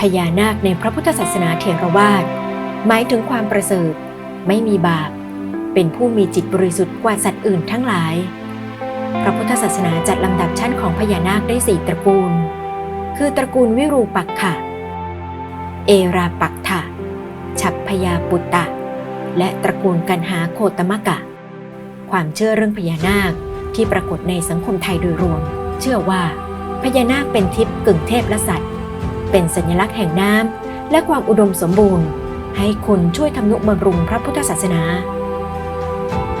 พญานาคในพระพุทธศาสนาเถรวาทหมายถึงความประเสริฐ ไม่มีบาป เป็นผู้มีจิตบริสุทธิ์กว่าสัตว์อื่นทั้งหลาย พระพุทธศาสนาจัดลำดับชั้นของพญานาคได้สี่ตระกูล คือตระกูลวิรูปักขะ เอราปักถะ ฉัพพยาปุตตะ และตระกูลกันหาโคตมะกะ ความเชื่อเรื่องพญานาคที่ปรากฏในสังคมไทยโดยรวม เชื่อว่าพญานาคเป็นทิพย์กึ่งเทพและสัตว์ เป็นสัญลักษณ์แห่งน้ำและความอุดมสมบูรณ์ ให้คนช่วยทำนุบำรุงพระพุทธศาสนา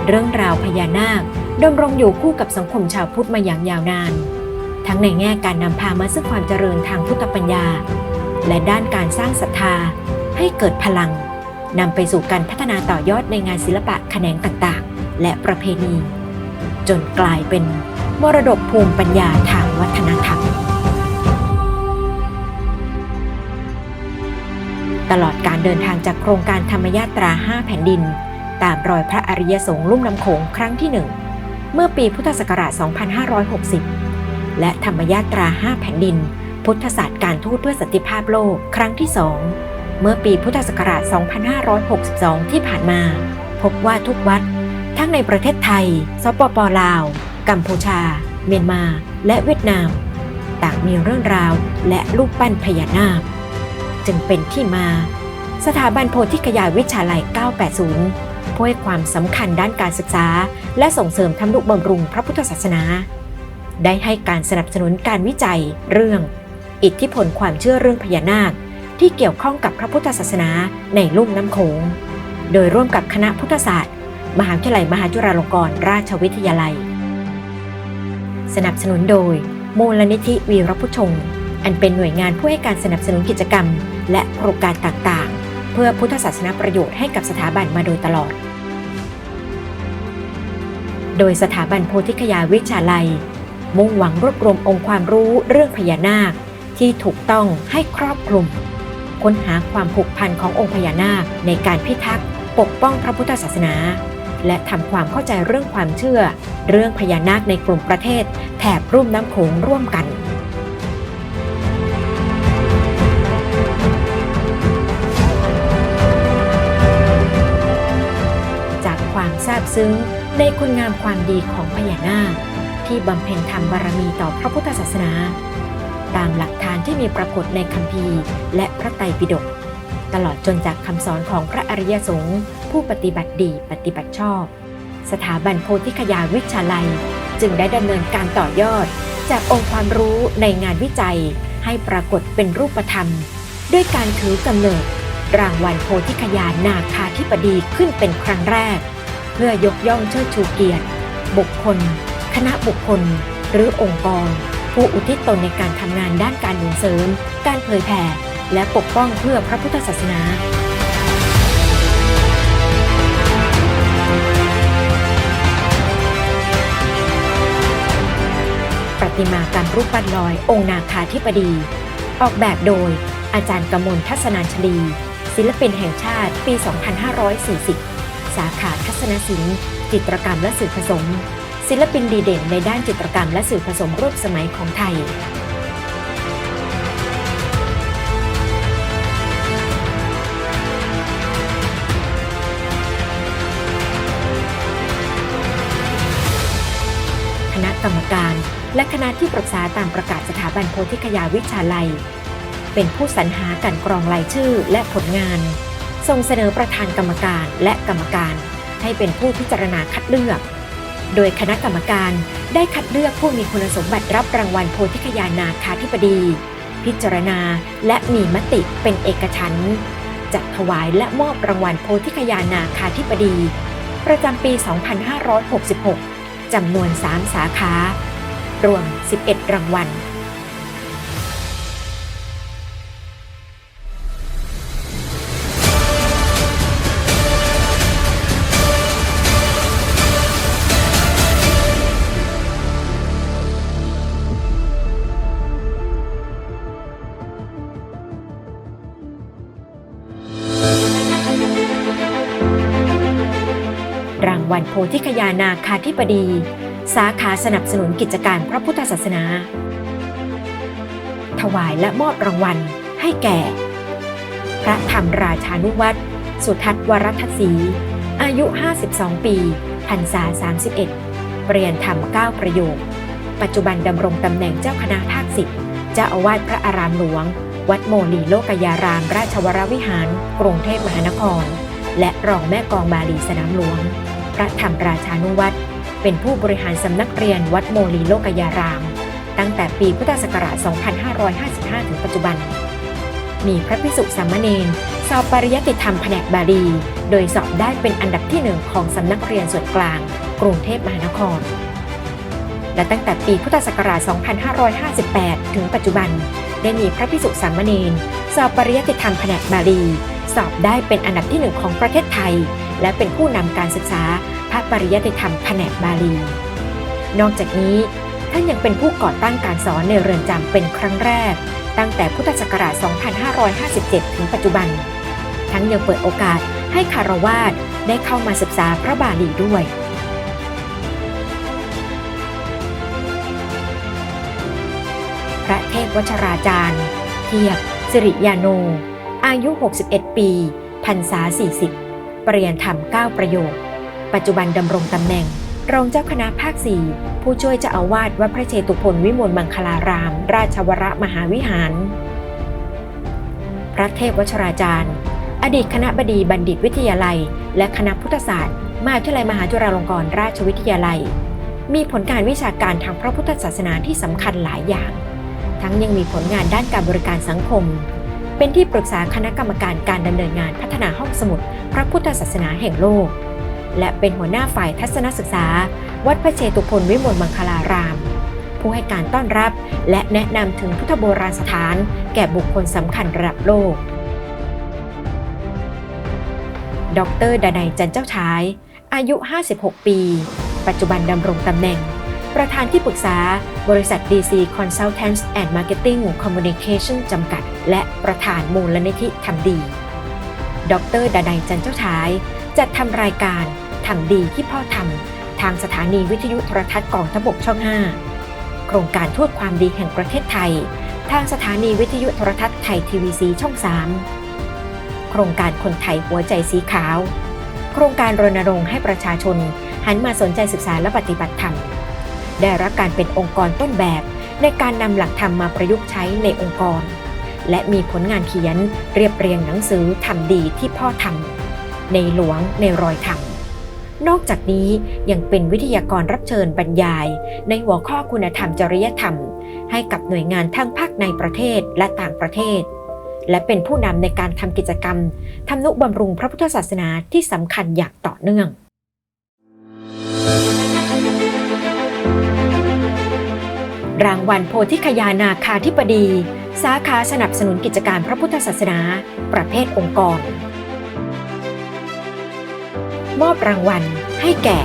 เรื่องราวพญานาคดำรงอยู่คู่กับสังคมชาวพุทธมาอย่างยาวนาน ทั้งในแง่การนำพามาซึ่งความเจริญทางพุทธปัญญา และด้านการสร้างศรัทธาให้เกิดพลังนำไปสู่การพัฒนาต่อยอดในงานศิลปะแขนงต่างๆ และประเพณี จนกลายเป็นมรดกภูมิปัญญาทางวัฒนธรรม ตลอดการเดินทางจากโครงการธรรมยาตรา 5 แผ่นดิน ตามรอยพระอริยสงฆ์ลุ่มน้ำโขงครั้งที่หนึ่งเมื่อปีพุทธศักราช 2560 และธรรมยาตรา 5 แผ่นดิน พุทธศาสตร์การทูตเพื่อสันติภาพโลกครั้งที่สองเมื่อปีพุทธศักราช 2562 ที่ผ่านมา พบว่าทุกวัด ทั้งในประเทศไทย สปปลาว กัมพูชา เมียนมา และเวียดนาม ต่างมีเรื่องราวและรูปปั้นพญานาค จึงเป็นที่มา สถาบันโพธิคยาวิชาลัย 980ผู้ให้ความสำคัญด้านการศึกษา และส่งเสริมทำนุบำรุงพระพุทธศาสนา ได้ให้การสนับสนุนการวิจัยเรื่อง อิทธิพลความเชื่อเรื่องพญานาค ที่เกี่ยวข้องกับพระพุทธศาสนาในลุ่มน้ำโขง โดยร่วมกับคณะพุทธศาสตร์ มหาวิทยาลัยมหาจุฬาลงกรณราชวิทยาลัย สนับสนุนโดยมูลนิธิวีรพุชงค์ อันเป็นหน่วยงานผู้ให้การสนับสนุนกิจกรรม และโครงการต่างๆ เพื่อพุทธศาสนาประโยชน์ให้กับสถาบันมาโดยตลอด โดยสถาบันโพธิคยาวิชาลัย มุ่งหวังรวบรวมองค์ความรู้เรื่องพญานาคที่ถูกต้องให้ครอบคลุม ค้นหาความผูกพันขององค์พญานาคในการพิทักษ์ปกป้องพระพุทธศาสนา และทำความเข้าใจเรื่องความเชื่อ เรื่องพญานาคในกลุ่มประเทศแถบรุ่มน้ำโขงร่วมกัน ซึ้งในคุณงามความดีของพญานาคที่บำเพ็ญธรรมบารมีต่อพระพุทธศาสนา ตามหลักฐานที่มีปรากฏในคัมภีร์ และพระไตรปิฎกตลอดจนจากคำสอนของพระอริยสงฆ์ผู้ปฏิบัติดีปฏิบัติชอบ สถาบันโพธิคยาวิชาลัย จึงได้ดำเนินการต่อยอด จากองค์ความรู้ในงานวิจัย ให้ปรากฏเป็นรูปธรรม ด้วยการถือกำเนิด รางวัลโพธิคยานาคาธิบดีขึ้นเป็นครั้งแรก เพื่อยกย่องเชิดชูเกียรติ บุคคล คณะบุคคล หรือองค์กร ผู้อุทิศตนในการทำงานด้านการหนุนเสริม การเผยแผ่ และปกป้องเพื่อพระพุทธศาสนาประติมากรรมรูปปั้นลอย องค์นาคาธิบดี ออกแบบโดยอาจารย์กมลทัศนานชลี ศิลปินแห่งชาติปี 2540 สาขาทัศนศิลป์ จิตรกรรมและสื่อผสม ศิลปินดีเด่นในด้านจิตรกรรมและสื่อผสมรูปสมัยของไทยคณะกรรมการ และคณะที่ปรึกษาตามประกาศสถาบันโพธิคยาวิชาลัย เป็นผู้สรรหาการกรองรายชื่อและผลงาน ส่งเสนอประธานกรรมการและกรรมการให้เป็นผู้พิจารณาคัดเลือก โดยคณะกรรมการได้คัดเลือกผู้มีคุณสมบัติรับรางวัลโพธิคยานาคาธิบดี พิจารณาและมีมติเป็นเอกฉันท์จัดถวายและมอบรางวัลโพธิคยานาคาธิบดี ประจำปี 2566 จำนวน 3 สาขา รวม 11 รางวัล วัลโพธิคยานาคาธิบดี สาขาสนับสนุนกิจการพระพุทธศาสนา ถวายและมอบรางวัลให้แก่ พระธรรมราชานุวัตรสุทัศน์วรัตศรีอายุ 52 ปีพรรษา 31 เปลี่ยนธรรม 9 ประโยค ปัจจุบันดำรงตำแหน่งเจ้าคณะภาคสิบเจ้าอาวาสพระอารามหลวง วัดโมลีโลกยาราม ราชวรวิหาร กรุงเทพมหานคร และรองแม่กองบาลีสนามหลวง พระธรรมราชานุวัตรเป็นผู้บริหารสำนักเรียนวัดโมลีโลกยาราม ตั้งแต่ปีพุทธศักราช 2555 ถึงปัจจุบัน มีพระภิกษุสามเณรสอบปริยัติธรรมแผนกบาลี โดยสอบได้เป็นอันดับที่หนึ่งของสำนักเรียนส่วนกลาง กรุงเทพมหานคร และตั้งแต่ปีพุทธศักราช 2558 ถึงปัจจุบัน ได้มีพระภิกษุสามเณรสอบปริยัติธรรมแผนกบาลี สอบได้เป็นอันดับที่หนึ่งของประเทศไทย และเป็นผู้นำการศึกษาพระปริยัติธรรมแผนกบาลี นอกจากนี้ท่านยังเป็นผู้ก่อตั้งการสอนในเรือนจำเป็นครั้งแรก ตั้งแต่พุทธศักราช 2557 ถึงปัจจุบัน ทั้งยังเปิดโอกาสให้คารวาสได้เข้ามาศึกษาพระบาลีด้วยพระเทพวชราจารย์ เทียบสิริยาโน อายุ 61 ปีพรรษา 40 ปริยนธรรม 9 ประโยค ปัจจุบันดำรงตำแหน่ง รองเจ้าคณะภาค 4 ผู้ช่วยเจ้าอาวาสวัดพระเชตุพนวิมลมังคลาราม ราชวรมหาวิหาร พระเทพวชราจารย์ อดีตคณะบดีบัณฑิตวิทยาลัย และคณะพุทธศาสตร์มหาวิทยาลัยมหาจุฬาลงกรณราชวิทยาลัย มีผลการวิชาการทางพระพุทธศาสนาที่สำคัญหลายอย่าง ทั้งยังมีผลงานด้านการบริการสังคม เป็นที่ปรึกษาคณะกรรมการการดำเนินงานพัฒนาห้องสมุด พระพุทธศาสนาแห่งโลก และเป็นหัวหน้าฝ่ายทัศนศึกษา วัดพระเชตุพนวิมลมังคลาราม ผู้ให้การต้อนรับและแนะนำถึงพุทธโบราณสถาน แก่บุคคลสำคัญระดับโลก ดรดนัยจันเจ้าชาย อายุ 56 ปี ปัจจุบันดำรงตำแหน่ง ประธานที่ปรึกษา บริษัท DC Consultants and Marketing Communication จำกัด และประธานมูลนิธิทำดี ดรดนัยจันเจ้าชาย จัดทำรายการทำดีที่พ่อทำทางสถานีวิทยุโทรทัศน์กองทบกช่อง 5 โครงการทูตความดีแห่งประเทศไทย ทางสถานีวิทยุโทรทัศน์ไทยทีวีซีช่อง 3 โครงการคนไทยหัวใจสีขาว โครงการรณรงค์ให้ประชาชนหันมาสนใจศึกษาและปฏิบัติธรรม ได้รับการเป็นองค์กรต้นแบบ ในการนำหลักธรรมมาประยุกต์ใช้ในองค์กร และมีผลงานเขียนเรียบเรียงหนังสือทำดีที่พ่อทำในหลวงในรอยธรรมนอกจากนี้ยังเป็นวิทยากรรับเชิญบรรยาย ในหัวข้อคุณธรรมจริยธรรม ให้กับหน่วยงานทั้งภาคในประเทศและต่างประเทศ และเป็นผู้นำในการทำกิจกรรมทำนุบำรุงพระพุทธศาสนาที่สำคัญอย่างต่อเนื่อง รางวัลโพธิคยานาคาธิบดี สาขาสนับสนุนกิจการพระพุทธศาสนา ประเภทองค์กร มอบรางวัลให้แก่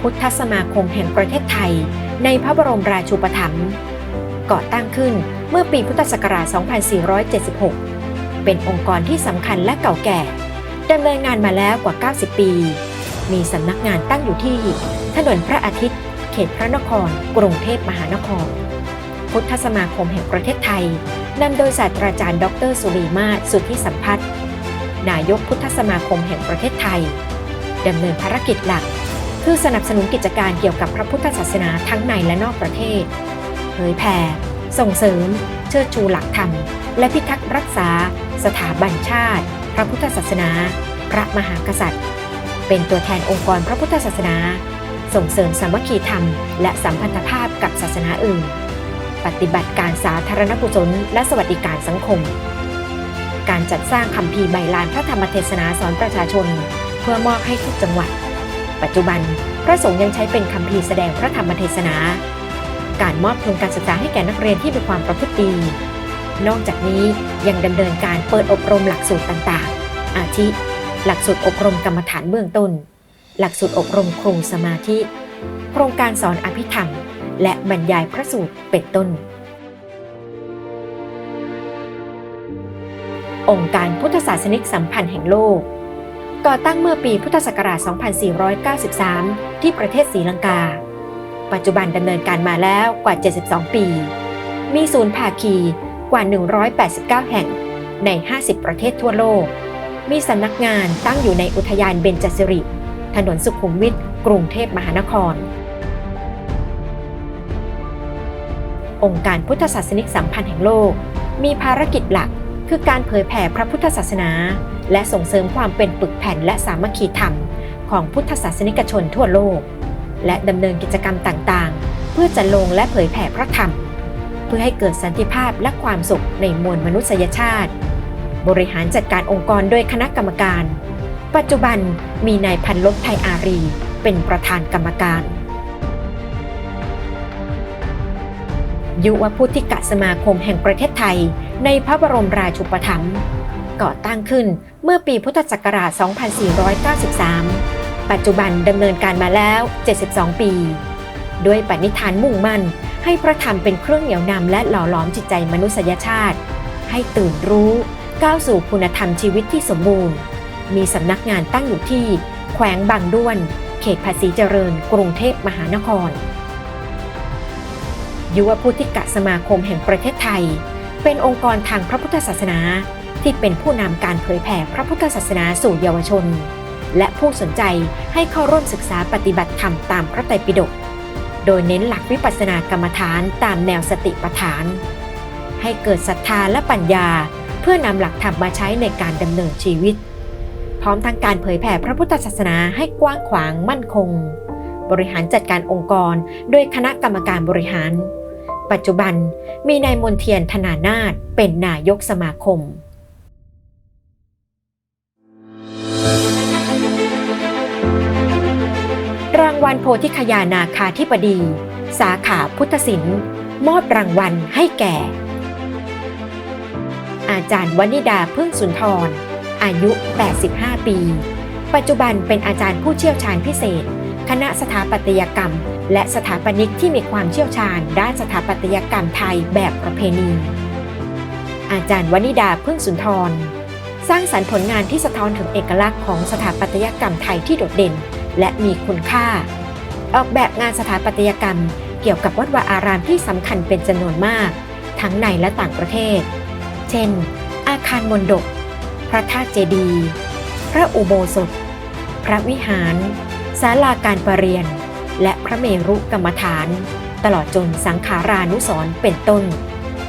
พุทธสมาคมแห่งประเทศไทย ในพระบรมราชูปถัมภ์ก่อตั้งขึ้นเมื่อปีพุทธศักราช 2476 เป็นองค์กรที่สำคัญและเก่าแก่ดำเนินงานมาแล้วกว่า 90 ปี มีสำนักงานตั้งอยู่ที่ถนนพระอาทิตย์ เขตพระนคร กรุงเทพมหานคร พุทธสมาคมแห่งประเทศไทยนำโดยศาสตราจารย์ ดร สุรีมาศสุทธิสัมพัฒน์นายกพุทธสมาคมแห่งประเทศไทยดำเนินภารกิจหลัก คือสนับสนุนกิจการเกี่ยวกับพระพุทธศาสนาทั้งในและนอกประเทศ เผยแผ่ ส่งเสริม เชิดชูหลักธรรม และพิทักษ์รักษา สถาบันชาติ พระพุทธศาสนา พระมหากษัตริย์ เป็นตัวแทนองค์กรพระพุทธศาสนา ส่งเสริมสามัคคีธรรม และสัมพันธภาพกับศาสนาอื่น ปฏิบัติการสาธารณกุศลและสวัสดิการสังคม การจัดสร้างคำพีร์ใบลานพระธรรมเทศนาสอนประชาชน เพื่อมอบให้ทุกจังหวัด ปัจจุบันพระสงฆ์ยังใช้เป็นคำพีร์แสดงพระธรรมเทศนา การมอบทุนการศึกษาให้แก่นักเรียนที่มีความประพฤติดี นอกจากนี้ยังดำเนินการเปิดอบรมหลักสูตรต่างๆ อาทิ หลักสูตรอบรมกรรมฐานเบื้องต้น หลักสูตรอบรมครูสมาธิ โครงการสอนอภิธรรม และบรรยายพระสูตรเป็นต้น องค์การพุทธศาสนิกสัมพันธ์แห่งโลก ก่อตั้งเมื่อปีพุทธศักราช 2493 ที่ประเทศศรีลังกา ปัจจุบันดำเนินการมาแล้วกว่า 72 ปี มีศูนย์ภาคีกว่า 189 แห่งใน 50 ประเทศทั่วโลก มีสำนักงานตั้งอยู่ในอุทยานเบญจสิริ ถนนสุขุมวิทกรุงเทพมหานคร องค์การพุทธศาสนิกสัมพันธ์แห่งโลก มีภารกิจหลักคือการเผยแผ่พระพุทธศาสนา และส่งเสริมความเป็นปึกแผ่นและสามัคคีธรรม ของพุทธศาสนิกชนทั่วโลก และดำเนินกิจกรรมต่างๆ เพื่อจะลงและเผยแผ่พระธรรม เพื่อให้เกิดสันติภาพและความสุขในมวลมนุษยชาติ บริหารจัดการองค์กรโดยคณะกรรมการ ปัจจุบันมีนายพันลบไทยอารี เป็นประธานกรรมการ ยุวพุทธิกสมาคมแห่งประเทศไทย ในพระบรมราชูปถัมภ์ก่อตั้งขึ้นเมื่อปีพุทธศักราช 2493 ปัจจุบันดำเนินการมาแล้ว 72 ปี ด้วยปณิธานมุ่งมั่น ให้พระธรรมเป็นเครื่องเหนี่ยวนำและหล่อหลอมจิตใจมนุษยชาติ ให้ตื่นรู้ ก้าวสู่คุณธรรมชีวิตที่สมบูรณ์ มีสำนักงานตั้งอยู่ที่ แขวงบางด้วน เขตภาษีเจริญ กรุงเทพมหานคร ยุวพุทธิกะสมาคมแห่งประเทศไทย เป็นองค์กรทางพระพุทธศาสนาที่เป็นผู้นำการเผยแผ่พระพุทธศาสนาสู่เยาวชน และผู้สนใจให้เข้าร่วมศึกษาปฏิบัติธรรมตามพระไตรปิฎกโดยเน้นหลักวิปัสสนากรรมฐานตามแนวสติปัฏฐาน ให้เกิดศรัทธาและปัญญา เพื่อนำหลักธรรมมาใช้ในการดำเนินชีวิต พร้อมทั้งการเผยแผ่พระพุทธศาสนาให้กว้างขวางมั่นคง บริหารจัดการองค์กร โดยคณะกรรมการบริหาร ปัจจุบันมีนายมนเทียนธนานาถเป็นนายกสมาคมรางวัลโพธิคยานาคาธิบดี สาขาพุทธศิลป์มอบรางวัลให้แก่ อาจารย์วนิดาพึ่งสุนทร อายุ 85 ปี ปัจจุบันเป็นอาจารย์ผู้เชี่ยวชาญพิเศษ คณะสถาปัตยกรรม และสถาปนิกที่มีความเชี่ยวชาญ ด้านสถาปัตยกรรมไทยแบบประเพณี อาจารย์วนิดาพึ่งสุนทร สร้างสรรค์ผลงานที่สะท้อนถึงเอกลักษณ์ของสถาปัตยกรรมไทยที่โดดเด่น และมีคุณค่า ออกแบบงานสถาปัตยกรรม เกี่ยวกับวัดวาอารามที่สำคัญเป็นจำนวนมาก ทั้งในและต่างประเทศ เช่น อาคารมนดก พระธาตุเจดีย์พระอุโบสถ พระวิหารศาลาการประเรียน และพระเมรุกรรมฐาน ตลอดจนสังขารานุสรณ์เป็นต้น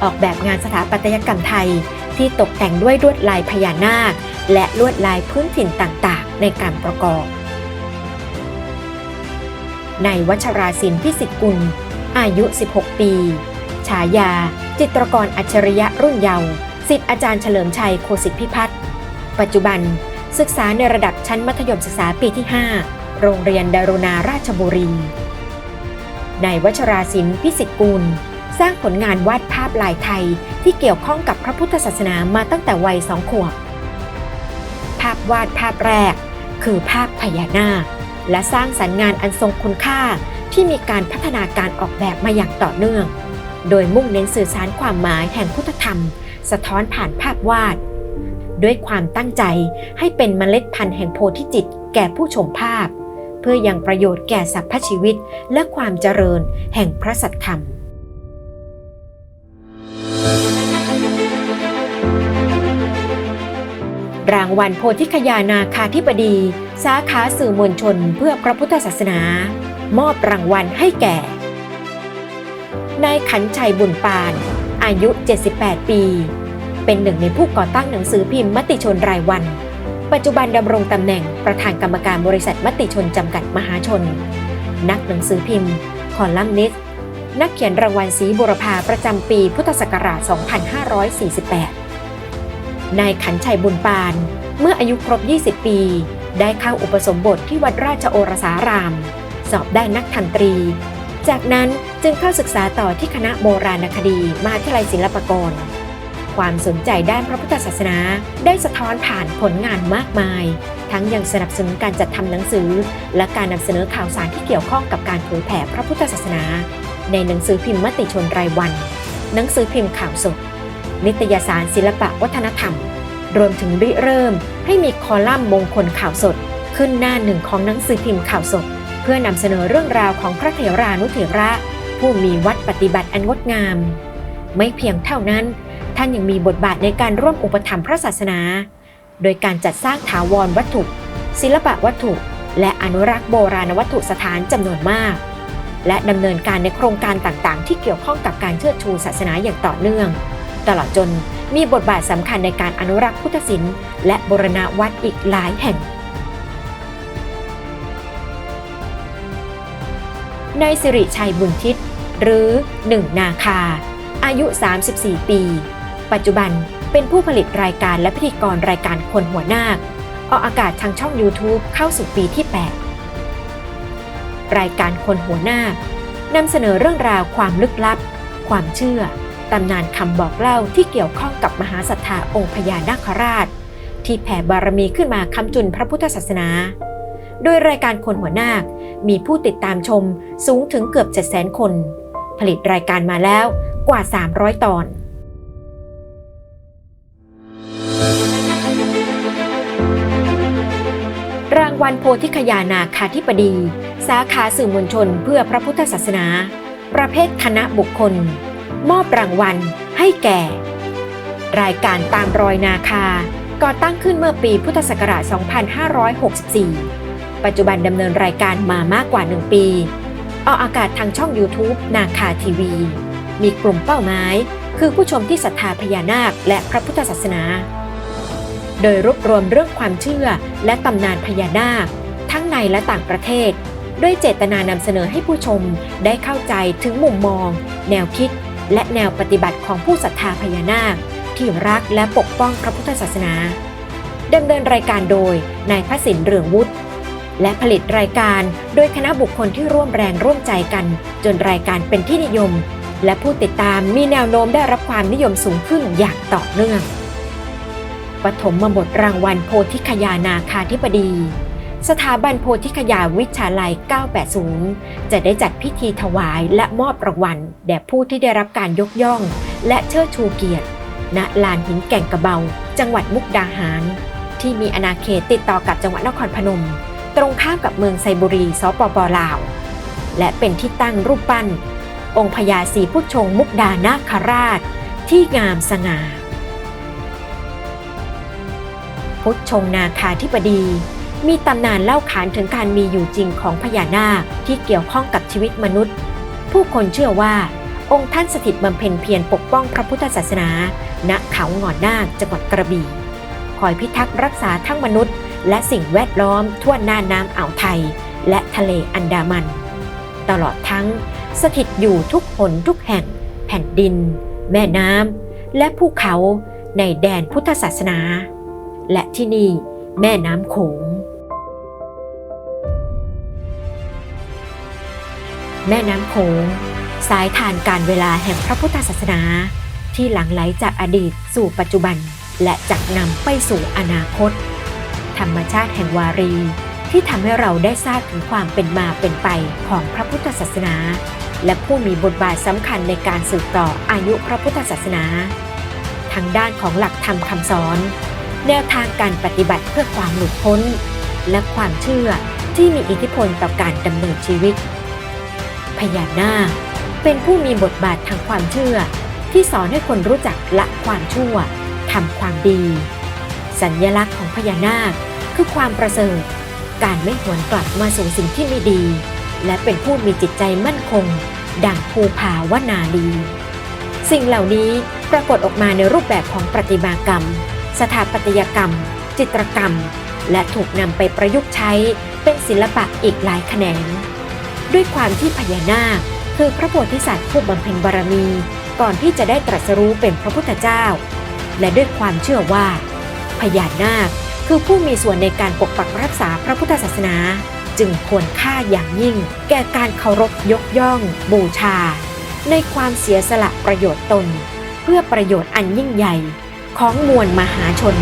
ออกแบบงานสถาปัตยกรรมไทยที่ตกแต่งด้วยลวดลายพญานาค และลวดลายพื้นถิ่นต่างๆ ในการประกอบ ในวัชราศิลป์พิสิทธิ์กุล อายุ 16 ปี ฉายา จิตรกรอัจฉริยะรุ่นเยาว์สิทธิ์อาจารย์เฉลิมชัยโคสิทธิพิพัฒน์ ปัจจุบัน ศึกษาในระดับชั้นมัธยมศึกษาปีที่ 5 โรงเรียนดารุณาราชบุรีในวัชราศิลป์พิสิทธิ์กุล สร้างผลงานวาดภาพลายไทยที่เกี่ยวข้องกับพระพุทธศาสนามาตั้งแต่วัยสองขวบ ภาพวาดภาพแรก คือภาพพญานาค และสร้างสรรค์งานอันทรงคุณค่าที่มีการพัฒนาการออกแบบมาอย่างต่อเนื่อง โดยมุ่งเน้นสื่อสารความหมายแห่งพุทธธรรม สะท้อนผ่านภาพวาด ด้วยความตั้งใจให้เป็นเมล็ดพันธุ์แห่งโพธิจิตแก่ผู้ชมภาพ เพื่อยังประโยชน์แก่สรรพชีวิตและความเจริญแห่งพระสัทธรรมรางวัลโพธิคยานาคาธิบดี สาขาสื่อมวลชนเพื่อพระพุทธศาสนา มอบรางวัลให้แก่ นายขันชัยบุญปาน อายุ 78 ปี เป็นหนึ่งในผู้ก่อตั้งหนังสือพิมพ์มติชนรายวัน ปัจจุบันดำรงตำแหน่งประธานกรรมการบริษัทมติชนจำกัดมหาชน นักหนังสือพิมพ์ คอลัมนิสต์นักเขียนรางวัลศรีบุรพาประจำปีพุทธศักราช 2548 นายขันชัยบุญปาน เมื่ออายุครบ 20 ปี ได้เข้าอุปสมบทที่วัดราชโอรสาราม สอบได้นักทันตรี จากนั้นจึงเข้าศึกษาต่อที่คณะโบราณคดีมหาวิทยาลัยศิลปากร ความสนใจด้านพระพุทธศาสนา ได้สะท้อนผ่านผลงานมากมาย ทั้งยังสนับสนุนการจัดทำหนังสือ และการนำเสนอข่าวสารที่เกี่ยวข้องกับการเผยแผ่พระพุทธศาสนา ในหนังสือพิมพ์มติชนรายวัน หนังสือพิมพ์ข่าวสด นิตยสารศิลปะวัฒนธรรม รวมถึงริเริ่ม ให้มีคอลัมน์มงคลข่าวสด ขึ้นหน้าหนึ่งของหนังสือพิมพ์ข่าวสด เพื่อนำเสนอเรื่องราวของพระเถรานุเถระ ผู้มีวัดปฏิบัติอันงดงาม ไม่เพียงเท่านั้น ท่านยังมีบทบาทในการร่วมอุปถัมภ์พระศาสนา โดยการจัดสร้างถาวรวัตถุ ศิลปะวัตถุ และอนุรักษ์โบราณวัตถุสถานจำนวนมาก และดำเนินการในโครงการต่างๆ ที่เกี่ยวข้องกับการเชิดชูศาสนาอย่างต่อเนื่อง ตลอดจนมีบทบาทสำคัญในการอนุรักษ์พุทธศิลป์และบรณวัดอีกหลายแห่งนายสิริชัยบุญทิศหรือหนึ่งนาคา อายุ 34 ปี ปัจจุบันเป็นผู้ผลิตรายการและพิธีกรรายการคนหัวหน้าออกอากาศทางช่อง YouTube เข้าสู่ปีที่ 8 รายการคนหัวหน้านำเสนอเรื่องราวความลึกลับ ความเชื่อตำนานคำบอกเล่าที่เกี่ยวข้องกับมหาศรัทธาองค์พญานาคราช ที่แผ่บารมีขึ้นมาคำจุนพระพุทธศาสนา โดยรายการคนหัวหน้ามีผู้ติดตามชมสูงถึงเกือบ700,000 คน ผลิตรายการมาแล้วกว่า 300 ตอนางวัลโพธิคยานาคาธิบดี สาขาสื่อมวลชนเพื่อพระพุทธศาสนา ประเภทคณะบุคคล มอบรางวัลให้แก่ รายการตามรอยนาคา ก่อตั้งขึ้นเมื่อปีพุทธศักราช 2564 ปัจจุบันดำเนินรายการมามากกว่า 1 ปี ออกอากาศทางช่อง YouTube นาคาทีวี มีกลุ่มเป้าหมาย คือผู้ชมที่ศรัทธาพญานาคและพระพุทธศาสนา โดยรวบรวมเรื่องความเชื่อและตำนานพญานาค ทั้งในและต่างประเทศ ด้วยเจตนานำเสนอให้ผู้ชมได้เข้าใจถึงมุมมอง แนวคิด และแนวปฏิบัติของผู้ศรัทธาพญานาค ที่รักและปกป้องพระพุทธศาสนาดำเนินรายการโดยนายพระสินเรืองวุฒิและผลิตรายการโดยคณะบุคคลที่ร่วมแรงร่วมใจกัน จนรายการเป็นที่นิยม และผู้ติดตามมีแนวโน้มได้รับความนิยมสูงขึ้นอย่างต่อเนื่อง ปฐมบทรางวัลโพธิคยานาคาธิบดี สถาบันโพธิคยาวิชาลัย 980 จะได้จัดพิธีถวายและมอบรางวัล แด่ผู้ที่ได้รับการยกย่อง และเชิดชูเกียรติ ณ ลานหินแก่งกระเบา จังหวัดมุกดาหาร ที่มีอาณาเขตติดต่อกับจังหวัดนครพนม ตรงข้ามกับเมืองไซบุรี สปปลาว และเป็นที่ตั้งรูปปั้น องค์พญาศรีพุชงมุกดานาคราช ที่งามสง่า พุทธชงนาคาธิบดี มีตำนานเล่าขานถึงการมีอยู่จริงของพญานาคที่เกี่ยวข้องกับชีวิตมนุษย์ ผู้คนเชื่อว่า องค์ท่านสถิตบำเพ็ญเพียรปกป้องพระพุทธศาสนา ณเขาหงอนนาคจังหวัดกระบี่คอยพิทักษ์รักษาทั้งมนุษย์ และสิ่งแวดล้อมทั่วหน้าน้ำอ่าวไทย และทะเลอันดามัน ตลอดทั้งสถิตอยู่ทุกหนทุกแห่ง แผ่นดิน แม่น้ำและภูเขาในแดนพุทธศาสนา และที่นี่แม่น้ำโขง แม่น้ำโขง สายทานการเวลาแห่งพระพุทธศาสนา ที่หลั่งไหลจากอดีตสู่ปัจจุบัน และจักนำไปสู่อนาคต ธรรมชาติแห่งวารี ที่ทำให้เราได้ทราบถึงความเป็นมาเป็นไปของพระพุทธศาสนา และผู้มีบทบาทสำคัญในการสืบต่ออายุพระพุทธศาสนา ทางด้านของหลักธรรมคำสอน แนวทางการปฏิบัติเพื่อความหลุดพ้น และความเชื่อที่มีอิทธิพลต่อการดำเนินชีวิต พญานาคเป็นผู้มีบทบาททางความเชื่อ ที่สอนให้คนรู้จักละความชั่วทำความดี สัญญลักษณ์ของพญานาคคือความประเสริฐ การไม่หวนกลับมาสู่สิ่งที่ไม่ดี และเป็นผู้มีจิตใจมั่นคง ดังภูผาวนาลี สิ่งเหล่านี้ปรากฏออกมาในรูปแบบของประติมากรรม สถาปัตยกรรม จิตรกรรม และถูกนำไปประยุกต์ใช้เป็นศิลปะอีกหลายแขนง ด้วยความที่พญานาคคือพระโพธิสัตว์ผู้บำเพ็ญบารมี ก่อนที่จะได้ตรัสรู้เป็นพระพุทธเจ้า และด้วยความเชื่อว่า พญานาคคือผู้มีส่วนในการปกปักรักษาพระพุทธศาสนา จึงควรค่าอย่างยิ่ง แก่การเคารพยกย่อง บูชา ในความเสียสละประโยชน์ตน เพื่อประโยชน์อันยิ่งใหญ่ ของมวลมหาชน